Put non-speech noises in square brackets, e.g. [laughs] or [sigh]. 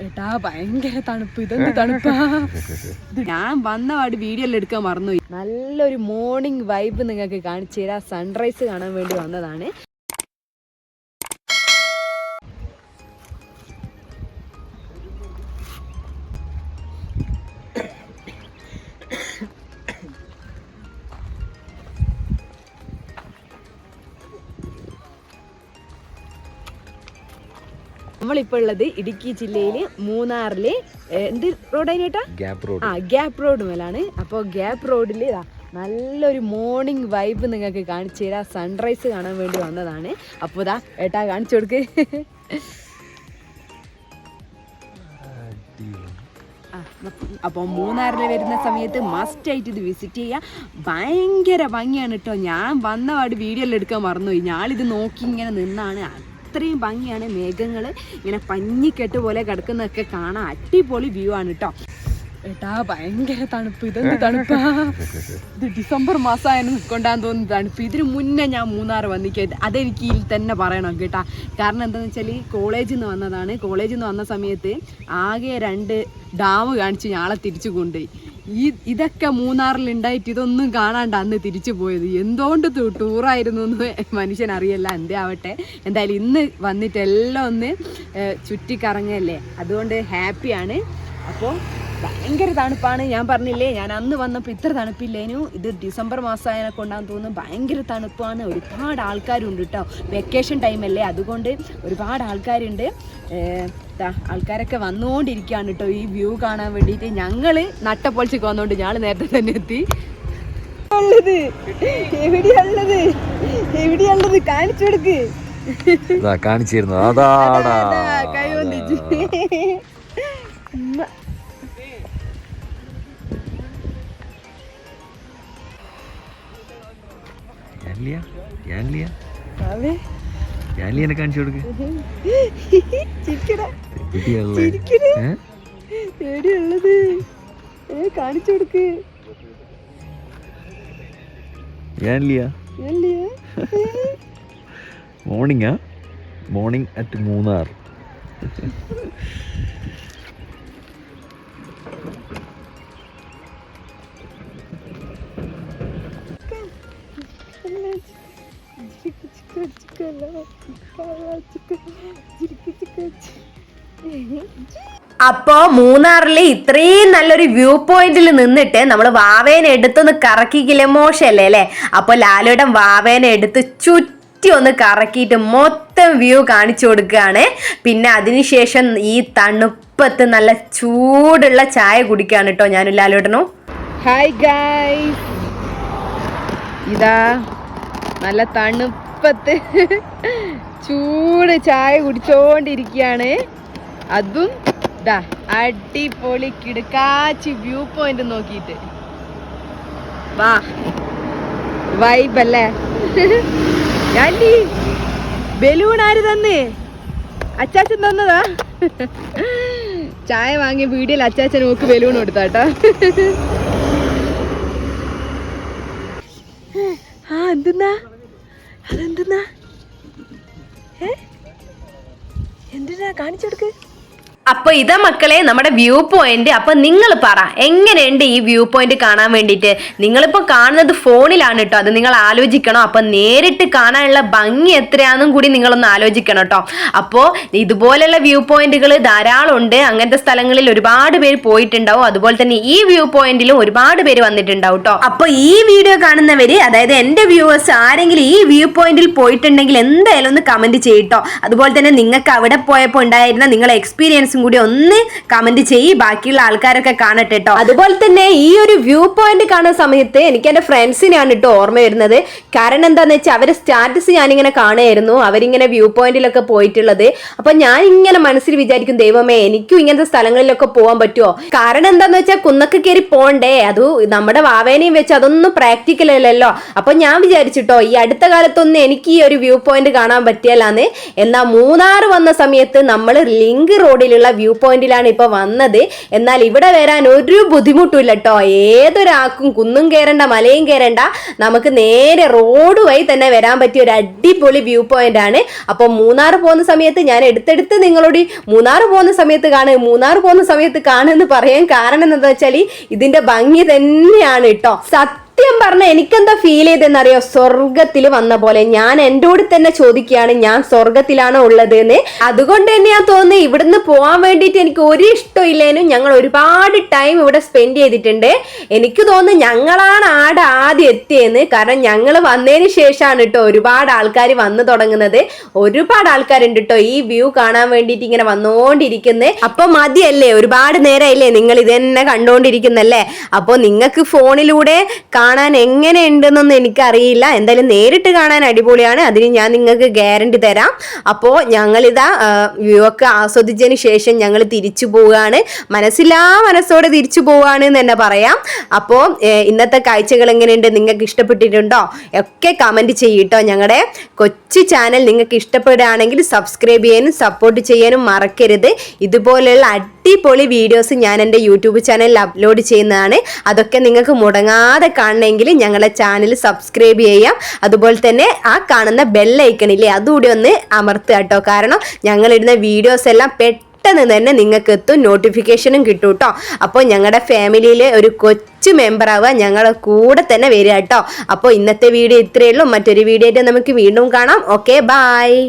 ഏട്ടാ ഭയങ്കര തണുപ്പ്. ഇതെന്ത് തണുപ്പാ? [laughs] ഞാൻ ഞാൻ വന്നപാട് വീഡിയോ എടുക്കാൻ മറന്നുപോയി. നല്ലൊരു മോർണിംഗ് വൈബ് നിങ്ങൾക്ക് കാണിച്ചു തരാം. സൺറൈസ് കാണാൻ വേണ്ടി വന്നതാണ്. നമ്മളിപ്പോൾ ഉള്ളത് ഇടുക്കി ജില്ലയിൽ മൂന്നാറിൽ എന്ത് റോഡായിട്ടാ ഗ്യാപ്പ് റോഡ് ആ ഗ്യാപ്പ് റോഡ് മേലാണ്. അപ്പോൾ ഗ്യാപ്പ് റോഡിൽ നല്ലൊരു മോർണിംഗ് വൈബ് നിങ്ങൾക്ക് കാണിച്ചു തരാം. സൺറൈസ് കാണാൻ വേണ്ടി വന്നതാണ്. അപ്പോൾ ഇതാ ഏട്ടാ കാണിച്ചു കൊടുക്ക്. അപ്പോൾ മൂന്നാറിൽ വരുന്ന സമയത്ത് മസ്റ്റ് ആയിട്ട് ഇത് വിസിറ്റ് ചെയ്യുക ഭയങ്കര ഭംഗിയാണ് കേട്ടോ. ഞാൻ വന്നപാട് വീഡിയോ വീഡിയോയിൽ എടുക്കാൻ മറന്നുപോയി. ഞാനിത് നോക്കി ഇങ്ങനെ നിന്നാണ്. അത്രയും ഭംഗിയാണ് മേഘങ്ങൾ ഇങ്ങനെ പഞ്ഞിക്കെട്ട് പോലെ കിടക്കുന്നതൊക്കെ കാണാൻ അടിപൊളി വ്യൂ ആണ് കേട്ടോ ഏട്ടാ ഭയങ്കര തണുപ്പ്. ഇതെന്ത് തണുപ്പാ? ഇത് ഡിസംബർ മാസമായിരുന്നു നിൽക്കൊണ്ടാന്ന് തോന്നുന്നു തണുപ്പ്. ഇതിന് മുന്നേ ഞാൻ മൂന്നാർ വന്നിക്കരുത് അതെനിക്ക് ഇതിൽ തന്നെ പറയണം കേട്ടാ. കാരണം എന്താണെന്ന് വെച്ചാൽ കോളേജിൽ നിന്ന് വന്നതാണ്. കോളേജിൽ നിന്ന് വന്ന സമയത്ത് ആകെ രണ്ട് ഡാം കാണിച്ച് ഞാളെ തിരിച്ചു കൊണ്ടുപോയി. ഈ ഇതൊക്കെ മൂന്നാറിൽ ഉണ്ടായിട്ട് ഇതൊന്നും കാണാണ്ട് അന്ന് തിരിച്ചു പോയത്. എന്തുകൊണ്ട് ടൂറായിരുന്നു എന്ന് മനുഷ്യൻ അറിയല്ല. എന്തേ ആവട്ടെ. എന്തായാലും ഇന്ന് വന്നിട്ട് എല്ലാം ഒന്ന് ചുറ്റിക്കറങ്ങല്ലേ. അതുകൊണ്ട് ഹാപ്പിയാണ് അപ്പോൾ ഭയങ്കര തണുപ്പാണ്. ഞാൻ പറഞ്ഞില്ലേ ഞാൻ അന്ന് വന്നപ്പോൾ ഇത്ര തണുപ്പില്ലേനു. ഇത് ഡിസംബർ മാസമായതിനെ കൊണ്ടാന്ന് തോന്നുന്നു. ഭയങ്കര തണുപ്പാണ്. ഒരുപാട് ആൾക്കാരുണ്ട് കേട്ടോ വെക്കേഷൻ ടൈമല്ലേ അതുകൊണ്ട് ഒരുപാട് ആൾക്കാരുണ്ട്. ആൾക്കാരൊക്കെ വന്നുകൊണ്ടിരിക്കുകയാണ് കേട്ടോ ഈ വ്യൂ കാണാൻ വേണ്ടിയിട്ട് ഞങ്ങൾ നട്ടപ്പൊളിച്ചൊക്കെ വന്നുകൊണ്ട് ഞങ്ങൾ നേരത്തെ തന്നെ എത്തി. ഉള്ളത്? എവിടെയുള്ളത് എവിടെയുള്ളത് കാണിച്ചു കൊടുക്ക്. കാണിച്ചിരുന്നു. അതാടാ. അതാ, കൈ വന്നിച്ച് യാൻലിയ അവേ യാൻലിയനെ കാണിച്ചു കൊടുക്ക്? കാണിച്ചു കൊടുക്ക്. യാൻലിയ അല്ലേ മോർണിംഗാ മോർണിംഗ് അറ്റ് മൂന്നാർ. അപ്പോ മൂന്നാറിലെ ഇത്രയും നല്ലൊരു വ്യൂ പോയിന്റിൽ നിന്നിട്ട് നമ്മൾ വാവേനെ എടുത്തൊന്ന് കറക്കിക്കില്ലേ? മോശമല്ലേ അല്ലേ? അപ്പൊ ലാലുടെ വാവേനെ എടുത്ത് ചുറ്റി ഒന്ന് കറക്കിയിട്ട് മൊത്തം വ്യൂ കാണിച്ചു കൊടുക്കുകയാണ്. പിന്നെ അതിനുശേഷം ഈ തണുപ്പത്ത് നല്ല ചൂടുള്ള ചായ കുടിക്കുകയാണ് കേട്ടോ ഞാനും ലാലുടനും ഹായ് ഗായ് ഇതാ നല്ല തണുപ്പത്ത് ചൂട് ചായ കുടിച്ചോണ്ടിരിക്കുകയാണ് അതും ഇതാ അടിപൊളി കിടക്കാച്ചി വ്യൂ പോയിന്റ് നോക്കിയിട്ട്. വാ വൈബ് അല്ലേ? ആന്റി ബലൂൺ ആര് തന്നേ? അച്ചാച്ചൻ തന്നതാ? ചായ വാങ്ങിയ വീഡിയോയിൽ അച്ചാച്ചൻ നോക്ക് ബലൂൺ കൊടുത്താട്ടോ ആ എന്തെന്നാ? അതെന്തെന്നാ? ഏ എന്തിനാ കാണിച്ചെടുക്ക്? അപ്പൊ ഇതാ മക്കളെ നമ്മുടെ വ്യൂ പോയിന്റ് അപ്പൊ നിങ്ങൾ പറ എങ്ങനെയുണ്ട് ഈ വ്യൂ പോയിന്റ് കാണാൻ വേണ്ടിയിട്ട്? നിങ്ങളിപ്പോ കാണുന്നത് ഫോണിലാണ് കേട്ടോ അത് നിങ്ങൾ ആലോചിക്കണം. അപ്പൊ നേരിട്ട് കാണാനുള്ള ഭംഗി എത്രയാണെന്നും കൂടി നിങ്ങളൊന്ന് ആലോചിക്കണം കേട്ടോ അപ്പോ ഇതുപോലെയുള്ള വ്യൂ പോയിന്റുകൾ ധാരാളം ഉണ്ട് അങ്ങനത്തെ സ്ഥലങ്ങളിൽ ഒരുപാട് പേര് പോയിട്ടുണ്ടാവും. അതുപോലെ തന്നെ ഈ വ്യൂ പോയിന്റിലും ഒരുപാട് പേര് വന്നിട്ടുണ്ടാവും കേട്ടോ അപ്പൊ ഈ വീഡിയോ കാണുന്നവര് അതായത് എന്റെ വ്യൂവേഴ്സ് ആരെങ്കിലും ഈ വ്യൂ പോയിന്റിൽ പോയിട്ടുണ്ടെങ്കിൽ എന്തായാലും ഒന്ന് കമന്റ് ചെയ്യട്ടോ അതുപോലെ തന്നെ നിങ്ങൾക്ക് അവിടെ പോയപ്പോൾ ഉണ്ടായിരുന്ന നിങ്ങളെ എക്സ്പീരിയൻസും കൂടി ഒന്ന് കമന്റ് ചെയ്യ്. ബാക്കിയുള്ള ആൾക്കാരൊക്കെ കാണട്ടെ കേട്ടോ അതുപോലെ തന്നെ ഈ ഒരു വ്യൂ പോയിന്റ് കാണുന്ന സമയത്ത് എനിക്ക് എന്റെ ഫ്രണ്ട്സിനെയാണ് കേട്ടോ ഓർമ്മ വരുന്നത്. കാരണം എന്താന്ന് വെച്ചാൽ അവരെ സ്റ്റാറ്റസ് ഞാനിങ്ങനെ കാണുമായിരുന്നു അവരിങ്ങനെ വ്യൂ പോയിന്റിലൊക്കെ പോയിട്ടുള്ളത്. അപ്പൊ ഞാൻ ഇങ്ങനെ മനസ്സിൽ വിചാരിക്കും ദൈവമേ എനിക്കും ഇങ്ങനത്തെ സ്ഥലങ്ങളിലൊക്കെ പോകാൻ പറ്റുമോ കാരണം എന്താന്ന് വെച്ചാൽ കുന്നൊക്കെ കയറി പോണ്ടേ. അത് നമ്മുടെ വാവേനെയും വെച്ച് അതൊന്നും പ്രാക്ടിക്കൽ അല്ലല്ലോ. അപ്പൊ ഞാൻ വിചാരിച്ചിട്ടോ ഈ അടുത്ത കാലത്തൊന്നും എനിക്ക് ഈ ഒരു വ്യൂ പോയിന്റ് കാണാൻ പറ്റിയല്ലാന്ന്. എന്നാൽ മൂന്നാർ വന്ന സമയത്ത് നമ്മൾ ലിങ്ക് റോഡിലുള്ള വ്യൂ പോയിന്റിലാണ് ഇപ്പൊ വന്നത്. എന്നാൽ ഇവിടെ വരാൻ ഒരു ബുദ്ധിമുട്ടുമില്ല കേട്ടോ ഏതൊരാൾക്കും കുന്നും കയറണ്ട മലയും കയറേണ്ട നമുക്ക് നേരെ റോഡ് വഴി തന്നെ വരാൻ പറ്റിയ ഒരു അടിപൊളി വ്യൂ പോയിന്റ് ആണ് അപ്പോൾ മൂന്നാർ പോകുന്ന സമയത്ത് ഞാൻ എടുത്തെടുത്ത് നിങ്ങളോട് മൂന്നാർ പോകുന്ന സമയത്ത് കാണുക മൂന്നാർ പോകുന്ന സമയത്ത് കാണുമെന്ന് പറയാൻ കാരണം എന്താ വെച്ചാൽ ഇതിന്റെ ഭംഗി തന്നെയാണ് കേട്ടോ സത്യം പറഞ്ഞ എനിക്കെന്താ ഫീൽ ചെയ്തെന്നറിയോ സ്വർഗത്തിൽ വന്ന പോലെ ഞാൻ എന്നോട് തന്നെ ചോദിക്കുകയാണ് ഞാൻ സ്വർഗത്തിലാണോ ഉള്ളത് എന്ന് അതുകൊണ്ട് തന്നെയാ തോന്നുന്നത് ഇവിടുന്ന് പോകാൻ വേണ്ടിയിട്ട് എനിക്ക് ഒരു ഇഷ്ടമില്ലേനും ഞങ്ങൾ ഒരുപാട് ടൈം ഇവിടെ സ്പെൻഡ് ചെയ്തിട്ടുണ്ട്. എനിക്ക് തോന്നുന്നു ഞങ്ങളാണ് ആടെ ആദ്യം എത്തിയെന്ന്. കാരണം ഞങ്ങൾ വന്നതിന് ശേഷമാണ് കേട്ടോ ഒരുപാട് ആൾക്കാർ വന്നു തുടങ്ങുന്നത്. ഒരുപാട് ആൾക്കാരുണ്ട് കേട്ടോ ഈ വ്യൂ കാണാൻ വേണ്ടിയിട്ട് ഇങ്ങനെ വന്നുകൊണ്ടിരിക്കുന്നത് അപ്പൊ മതിയല്ലേ? ഒരുപാട് നേരമല്ലേ നിങ്ങൾ ഇത് തന്നെ കണ്ടുകൊണ്ടിരിക്കുന്നല്ലേ അപ്പോൾ നിങ്ങൾക്ക് ഫോണിലൂടെ എങ്ങനെയുണ്ടെന്നൊന്നും എനിക്കറിയില്ല. എന്തായാലും നേരിട്ട് കാണാൻ അടിപൊളിയാണ്. അതിന് ഞാൻ നിങ്ങൾക്ക് ഗ്യാരണ്ടി തരാം. അപ്പോൾ ഞങ്ങളിതാ വ്യൂ ഒക്കെ ആസ്വദിച്ചതിന് ശേഷം ഞങ്ങൾ തിരിച്ചു പോവുകയാണ്. മനസ്സിലാ മനസ്സോടെ തിരിച്ചു പോവുകയാണ് എന്ന് തന്നെ പറയാം. അപ്പോൾ ഇന്നത്തെ കാഴ്ചകൾ എങ്ങനെയുണ്ട്? നിങ്ങൾക്ക് ഇഷ്ടപ്പെട്ടിട്ടുണ്ടോ? ഒക്കെ കമന്റ് ചെയ്യട്ടോ ഞങ്ങളുടെ കൊച്ചു ചാനൽ നിങ്ങൾക്ക് ഇഷ്ടപ്പെടുകയാണെങ്കിൽ സബ്സ്ക്രൈബ് ചെയ്യാനും സപ്പോർട്ട് ചെയ്യാനും മറക്കരുത്. ഇതുപോലെയുള്ള അടിപൊളി വീഡിയോസ് ഞാൻ എന്റെ യൂട്യൂബ് ചാനലിൽ അപ്ലോഡ് ചെയ്യുന്നതാണ്. അതൊക്കെ നിങ്ങൾക്ക് മുടങ്ങാതെ കാണണമെങ്കിൽ ഞങ്ങളുടെ ചാനൽ സബ്സ്ക്രൈബ് ചെയ്യാം. അതുപോലെ തന്നെ ആ കാണുന്ന ബെല്ലൈക്കണില്ലേ അതുകൂടി ഒന്ന് അമർത്തുക കേട്ടോ. കാരണം ഞങ്ങളിടുന്ന വീഡിയോസ് എല്ലാം പെട്ടെന്ന് തന്നെ നിങ്ങൾക്ക് എത്തും നോട്ടിഫിക്കേഷനും കിട്ടും കേട്ടോ. അപ്പോൾ ഞങ്ങളുടെ ഫാമിലിയിലെ ഒരു കൊച്ചു മെമ്പർ ആവുക ഞങ്ങളുടെ കൂടെ തന്നെ വരിക കേട്ടോ. അപ്പോൾ ഇന്നത്തെ വീഡിയോ ഇത്രയേ ഉള്ളൂ. മറ്റൊരു വീഡിയോ നമുക്ക് വീണ്ടും കാണാം. Okay bye